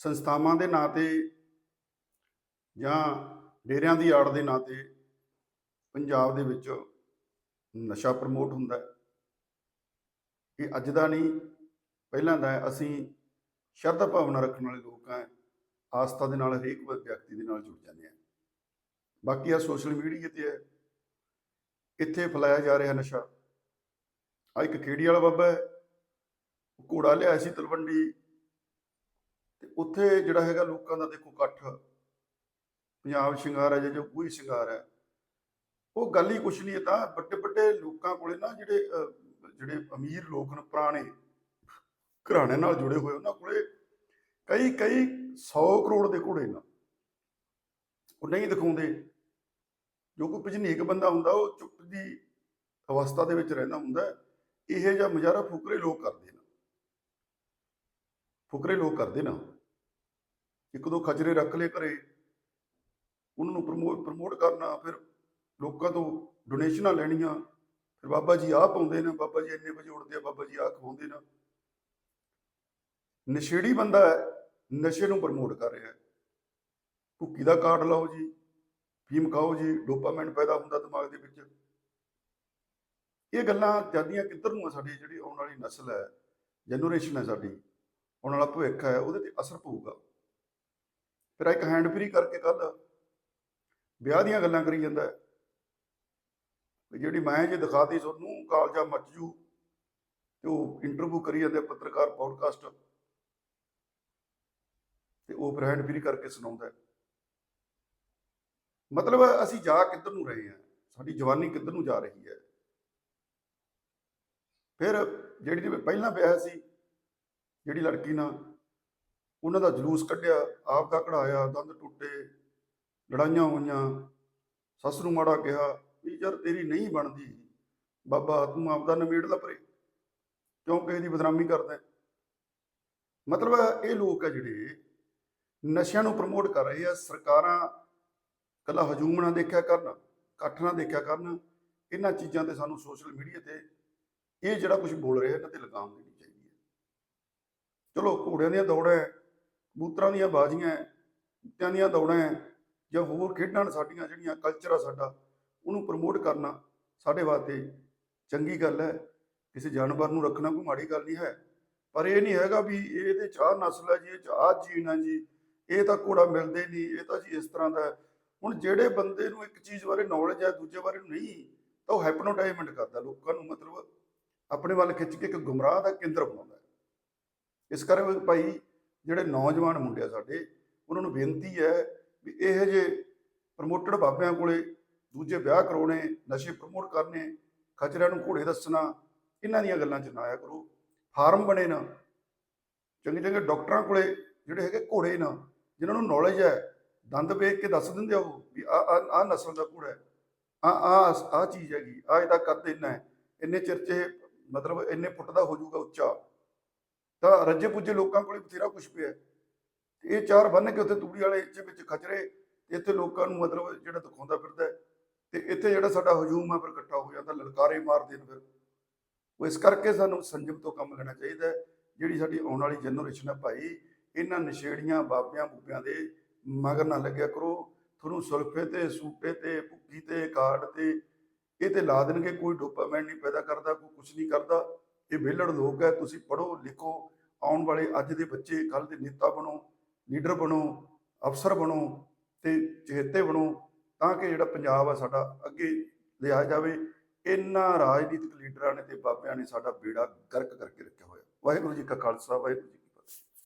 ਸੰਸਥਾਵਾਂ ਦੇ ਨਾਂ ਤੇ ਜਾਂ ਡੇਰਿਆਂ ਦੀ ਆੜ ਦੇ ਨਾਂ ਤੇ ਪੰਜਾਬ ਦੇ ਵਿੱਚ ਨਸ਼ਾ ਪ੍ਰਮੋਟ ਹੁੰਦਾ ਹੈ। ਇਹ ਅੱਜ ਦਾ ਨਹੀਂ, ਪਹਿਲਾਂ ਦਾ ਅਸੀਂ ਸ਼ਰਧਾ ਭਾਵਨਾ ਰੱਖਣ ਵਾਲੇ ਲੋਕ ਹਾਂ। ਆਸਥਾ ਦੇ ਨਾਲ ਹਰੇਕ ਵਿਅਕਤੀ ਦੇ ਨਾਲ ਜੁੜ ਜਾਂਦੇ ਹਾਂ। ਬਾਕੀ ਆ ਸੋਸ਼ਲ ਮੀਡੀਆ ਤੇ ਹੈ। ਇੱਥੇ ਫੈਲਾਇਆ ਜਾ ਰਿਹਾ ਨਸ਼ਾ। ਆ ਇੱਕ ਖੇੜੀ ਵਾਲਾ ਬਾਬਾ ਹੈ। ਘੋੜਾ ਲਿਆਇਆ ਸੀ ਤਲਵੰਡੀ। ਤੇ ਉੱਥੇ ਜਿਹੜਾ ਹੈਗਾ ਲੋਕਾਂ ਦਾ ਦੇਖੋ ਇਕੱਠ। ਪੰਜਾਬ ਸ਼ਿੰਗਾਰ ਹੈ ਜਾਂ ਜੋ ਕੋਈ ਸ਼ਿੰਗਾਰ ਹੈ, ਉਹ ਗੱਲ ਹੀ ਕੁਛ ਨਹੀਂ ਹੈ ਤਾਂ ਵੱਡੇ ਵੱਡੇ ਲੋਕਾਂ ਕੋਲੇ ਨਾ ਜਿਹੜੇ ਜਿਹੜੇ ਅਮੀਰ ਲੋਕ ਨੇ, ਪੁਰਾਣੇ ਘਰਾਣੇ ਨਾਲ ਜੁੜੇ ਹੋਏ, ਉਹਨਾਂ ਕੋਲੇ ਕਈ ਕਈ 100 ਕਰੋੜ ਦੇ ਘੋੜੇ ਨਾ। ਉਹ ਨਹੀਂ ਦਿਖਾਉਂਦੇ। ਜੋ ਕੋਈ ਭਜਨੀਕ ਬੰਦਾ ਹੁੰਦਾ, ਉਹ ਚੁੱਪ ਦੀ ਅਵਸਥਾ ਦੇ ਵਿੱਚ ਰਹਿੰਦਾ ਹੁੰਦਾ ਹੈ। ਇਹ ਜਿਹਾ ਮੁਜ਼ਾਹਰਾ ਫੁਕਰੇ ਲੋਕ ਕਰਦੇ ਨਾ। ਫੁਕਰੇ ਲੋਕ ਕਰਦੇ ਨਾ। ਇੱਕ ਦੋ ਖਜਰੇ ਰੱਖ ਲਏ ਘਰੇ। ਉਹਨਾਂ ਨੂੰ ਪ੍ਰਮੋਟ ਪ੍ਰਮੋਟ ਕਰਨਾ, ਫਿਰ ਲੋਕਾਂ ਤੋਂ ਡੋਨੇਸ਼ਨਾਂ ਲੈਣੀਆਂ। ਫਿਰ ਬਾਬਾ ਜੀ ਆਹ ਪਾਉਂਦੇ ਨੇ, ਬਾਬਾ ਜੀ ਇੰਨੇ ਵਜੇ ਉੱਠਦੇ ਆ, ਬਾਬਾ ਜੀ ਆਹ ਖਵਾਉਂਦੇ ਨੇ। ਨਸ਼ੇੜੀ ਬੰਦਾ ਹੈ, ਨਸ਼ੇ ਨੂੰ ਪ੍ਰਮੋਟ ਕਰ ਰਿਹਾ ਹੈ। ਭੁੱਕੀ ਦਾ ਕਾਰਡ ਲਾਓ ਜੀ, ਫੀਮ ਖਾਓ ਜੀ, ਡੋਪਾਮਾਈਨ ਪੈਦਾ ਹੁੰਦਾ ਦਿਮਾਗ ਦੇ ਵਿੱਚ। ਇਹ ਗੱਲਾਂ ਜਾਂਦੀਆਂ ਕਿੱਧਰ ਨੂੰ ਆ ਸਾਡੀ ਜਿਹੜੀ ਆਉਣ ਵਾਲੀ ਨਸਲ ਹੈ ਜਨਰੇਸ਼ਨ ਹੈ ਸਾਡੀ। ਆਉਣ ਵਾਲਾ ਭਵਿੱਖ ਹੈ, ਉਹਦੇ ਤੇ ਅਸਰ ਪਊਗਾ। ਫਿਰ ਇੱਕ ਹੈਂਡ ਫ੍ਰੀ ਕਰਕੇ ਕੱਲ ਵਿਆਹ ਦੀਆਂ ਗੱਲਾਂ ਕਰੀ ਜਾਂਦਾ ਹੈ। ਜਿਹੜੀ ਮੈਂ ਜੇ ਦਿਖਾਤੀ ਤੁਹਾਨੂੰ, ਕਾਲਜਾ ਮੱਚ ਜੂ। ਤੇ ਉਹ ਇੰਟਰਵਿਊ ਕਰੀ ਜਾਂਦੇ ਪੱਤਰਕਾਰ ਪੌਡਕਾਸਟ ਤੇ ਉਹ ਫਿਰ ਹੈਂਡ ਫ੍ਰੀ ਕਰਕੇ ਸੁਣਾਉਂਦਾ ਮਤਲਬ ਅਸੀਂ ਜਾ ਕਿੱਧਰ ਨੂੰ ਰਹੇ ਹਾਂ? ਸਾਡੀ ਜਵਾਨੀ ਕਿੱਧਰ ਨੂੰ ਜਾ ਰਹੀ ਹੈ? ਫਿਰ ਜਿਹੜੀ ਪਹਿਲਾਂ ਵਿਆਹ ਸੀ, ਜਿਹੜੀ ਲੜਕੀ ਨਾਲ ਉਹਨਾਂ ਦਾ ਜਲੂਸ ਕੱਢਿਆ, ਆਪ ਦਾ ਕਢਾਇਆ, ਦੰਦ ਟੁੱਟੇ, ਲੜਾਈਆਂ ਹੋਈਆਂ। ਸੱਸ ਨੂੰ ਮਾੜਾ ਕਿਹਾ, ਵੀ ਯਾਰ ਤੇਰੀ ਨਹੀਂ ਬਣਦੀ। ਬਾਬਾ, ਤੂੰ ਆਪਦਾ ਨਵੇੜਲਾ ਪਰੇ। ਕਿਉਂ ਕਿਸੇ ਦੀ ਬਦਨਾਮੀ ਕਰਦਾ? ਮਤਲਬ ਇਹ ਲੋਕ ਆ ਜਿਹੜੇ ਨਸ਼ਿਆਂ ਨੂੰ ਪ੍ਰਮੋਟ ਕਰ ਰਹੇ ਆ, ਸਰਕਾਰਾਂ ਕੱਲਾ ਹਜੂਮ ਨਾ ਦੇਖਿਆ ਕਰਨ ਇਕੱਠ ਨਾ ਦੇਖਿਆ ਕਰਨ। ਇਹਨਾਂ ਚੀਜ਼ਾਂ ਤੇ ਸਾਨੂੰ ਸੋਸ਼ਲ ਮੀਡੀਆ ਤੇ ਇਹ ਜਿਹੜਾ ਕੁਝ ਬੋਲ ਰਿਹਾ ਇਹਨਾਂ ਤੇ ਲਗਾਮ ਦੇਣੀ ਚਾਹੀਦੀ ਹੈ। ਚਲੋ, ਘੋੜਿਆਂ ਦੀਆਂ ਦੌੜਾਂ ਕਬੂਤਰਾਂ ਦੀਆਂ ਬਾਜ਼ੀਆਂ ਹੈ, ਕੁੱਤਿਆਂ ਦੀਆਂ ਦੌੜਾਂ ਹੈ, ਜਾਂ ਹੋਰ ਖੇਡਾਂ ਨੇ ਸਾਡੀਆਂ ਜਿਹੜੀਆਂ ਕਲਚਰ ਆ ਸਾਡਾ ਉਹਨੂੰ ਪ੍ਰਮੋਟ ਕਰਨਾ ਸਾਡੇ ਵਾਸਤੇ ਚੰਗੀ ਗੱਲ ਹੈ। ਕਿਸੇ ਜਾਨਵਰ ਨੂੰ ਰੱਖਣਾ ਕੋਈ ਮਾੜੀ ਗੱਲ ਨਹੀਂ ਹੈ। ਪਰ ਇਹ ਨਹੀਂ ਹੈਗਾ ਵੀ ਇਹਦੇ ਚ ਆਹ ਨਸਲ ਹੈ ਜੀ ਇਹ ਚ ਆਹ ਜੀਨ ਹੈ ਜੀ ਇਹ ਤਾਂ ਘੋੜਾ ਮਿਲਦੇ ਨਹੀਂ ਇਹ ਤਾਂ ਜੀ ਇਸ ਤਰ੍ਹਾਂ ਦਾ ਹੁਣ ਜਿਹੜੇ ਬੰਦੇ ਨੂੰ ਇੱਕ ਚੀਜ਼ ਬਾਰੇ ਨੌਲੇਜ ਹੈ ਦੂਜੇ ਬਾਰੇ ਨਹੀਂ ਤਾਂ ਉਹ ਹੈਪਨੋਟਾਈਜ਼ਮੈਂਟ ਕਰਦਾ ਲੋਕਾਂ ਨੂੰ ਮਤਲਬ ਆਪਣੇ ਵੱਲ ਖਿੱਚ ਕੇ ਇੱਕ ਗੁੰਮਰਾਹ ਦਾ ਕੇਂਦਰ ਬਣਾਉਂਦਾ ਇਸ ਕਰਕੇ ਭਾਈ ਜਿਹੜੇ ਨੌਜਵਾਨ ਮੁੰਡੇ ਆ ਸਾਡੇ, ਉਹਨਾਂ ਨੂੰ ਬੇਨਤੀ ਹੈ ਵੀ ਇਹ ਜੇ ਪ੍ਰਮੋਟਡ ਬਾਬਿਆਂ ਕੋਲੇ ਦੂਜੇ ਵਿਆਹ ਕਰਾਉਣੇ, ਨਸ਼ੇ ਪ੍ਰਮੋਟ ਕਰਨੇ, ਖਚਰਿਆਂ ਨੂੰ ਘੋੜੇ ਦੱਸਣਾ, ਇਹਨਾਂ ਦੀਆਂ ਗੱਲਾਂ 'ਚ ਨਾ ਆਇਆ ਕਰੋ। ਫਾਰਮ ਬਣੇ ਨਾ, ਚੰਗੇ ਚੰਗੇ ਡਾਕਟਰਾਂ ਕੋਲੇ ਜਿਹੜੇ ਹੈਗੇ ਘੋੜੇ ਨਾ, ਜਿਨ੍ਹਾਂ ਨੂੰ ਨੌਲੇਜ ਹੈ, ਦੰਦ ਵੇਖ ਕੇ ਦੱਸ ਦਿੰਦੇ ਆ ਉਹ ਵੀ ਆ ਆ ਨਸਲ ਦਾ ਘੋੜਾ ਹੈ ਆ ਆ ਆ ਚੀਜ਼ ਹੈਗੀ ਆ ਇਹਦਾ ਕੱਦ ਇੰਨਾ ਹੈ, ਇੰਨੇ ਚਿਰ 'ਚ ਮਤਲਬ ਇੰਨੇ ਫੁੱਟ ਦਾ ਹੋ ਜਾਊਗਾ ਉੱਚਾ। ਤਾਂ ਰੱਜੇ ਪੁੱਜੇ ਲੋਕਾਂ ਕੋਲੇ ਬਥੇਰਾ ਕੁਛ ਪਿਆ ਹੈ। ਇਹ ਚਾਰ ਬੰਨ ਕੇ ਉੱਥੇ ਤੂੜੀ ਵਾਲੇ ਚ ਵਿੱਚ ਖਚਰੇ ਤੇ ਇੱਥੇ ਲੋਕਾਂ ਨੂੰ ਮਤਲਬ ਜਿਹੜਾ ਦਿਖਾਉਂਦਾ ਫਿਰਦਾ ਹੈ। ਤੇ ਇੱਥੇ ਜਿਹੜਾ ਸਾਡਾ ਹਜੂਮ ਆ ਫਿਰ ਇਕੱਠਾ ਹੋ ਜਾਂਦਾ, ਲਲਕਾਰੇ ਮਾਰਦੇ ਨੇ ਫਿਰ ਉਹ ਇਸ ਕਰਕੇ ਸਾਨੂੰ ਸੰਜਮ ਤੋਂ ਕੰਮ ਲੈਣਾ ਚਾਹੀਦਾ ਜਿਹੜੀ ਸਾਡੀ ਆਉਣ ਵਾਲੀ ਜਨਰੇਸ਼ਨ ਹੈ ਭਾਈ, ਇਹਨਾਂ ਨਸ਼ੇੜੀਆਂ ਬਾਬਿਆਂ ਬੁੱਬਿਆਂ ਦੇ ਮਗਰ ਨਾ ਲੱਗਿਆ ਕਰੋ ਤੁਹਾਨੂੰ ਸੁਲਫੇ ਤੇ, ਸੂਟੇ ਤੇ ਭੁੱਕੀ ਤੇ, ਕਾਰਡ ਤੇ, ਇਹ ਤੇ ਲਾ ਦੇਣਗੇ, ਕੋਈ ਡੋਪਾਮਾਈਨ ਨਹੀਂ ਪੈਦਾ ਕਰਦਾ, ਕੋਈ ਕੁਝ ਨਹੀਂ ਕਰਦਾ ਇਹ ਵਿਹਲੜ ਲੋਕ ਹੈ, ਤੁਸੀਂ ਪੜੋ ਲਿਖੋ, ਆਉਣ ਵਾਲੇ ਅੱਜ ਦੇ ਬੱਚੇ ਕੱਲ ਦੇ ਨੇਤਾ ਬਣੋ, ਲੀਡਰ ਬਣੋ, ਅਫਸਰ ਬਣੋ ਤੇ ਚਹੇਤੇ ਬਣੋ ਤਾਂ ਕਿ ਜਿਹੜਾ ਪੰਜਾਬ ਆ ਸਾਡਾ ਅੱਗੇ ਲਿਆ ਜਾਵੇ। ਇਹਨਾਂ ਰਾਜਨੀਤਿਕ ਲੀਡਰਾਂ ਨੇ ਤੇ ਬਾਬਿਆਂ ਨੇ ਸਾਡਾ ਬੇੜਾ ਗਰਕ ਕਰਕੇ ਰੱਖਿਆ ਹੋਇਆ। ਵਾਹਿਗੁਰੂ ਜੀ ਕਾ ਖਾਲਸਾ, ਵਾਹਿਗੁਰੂ ਜੀ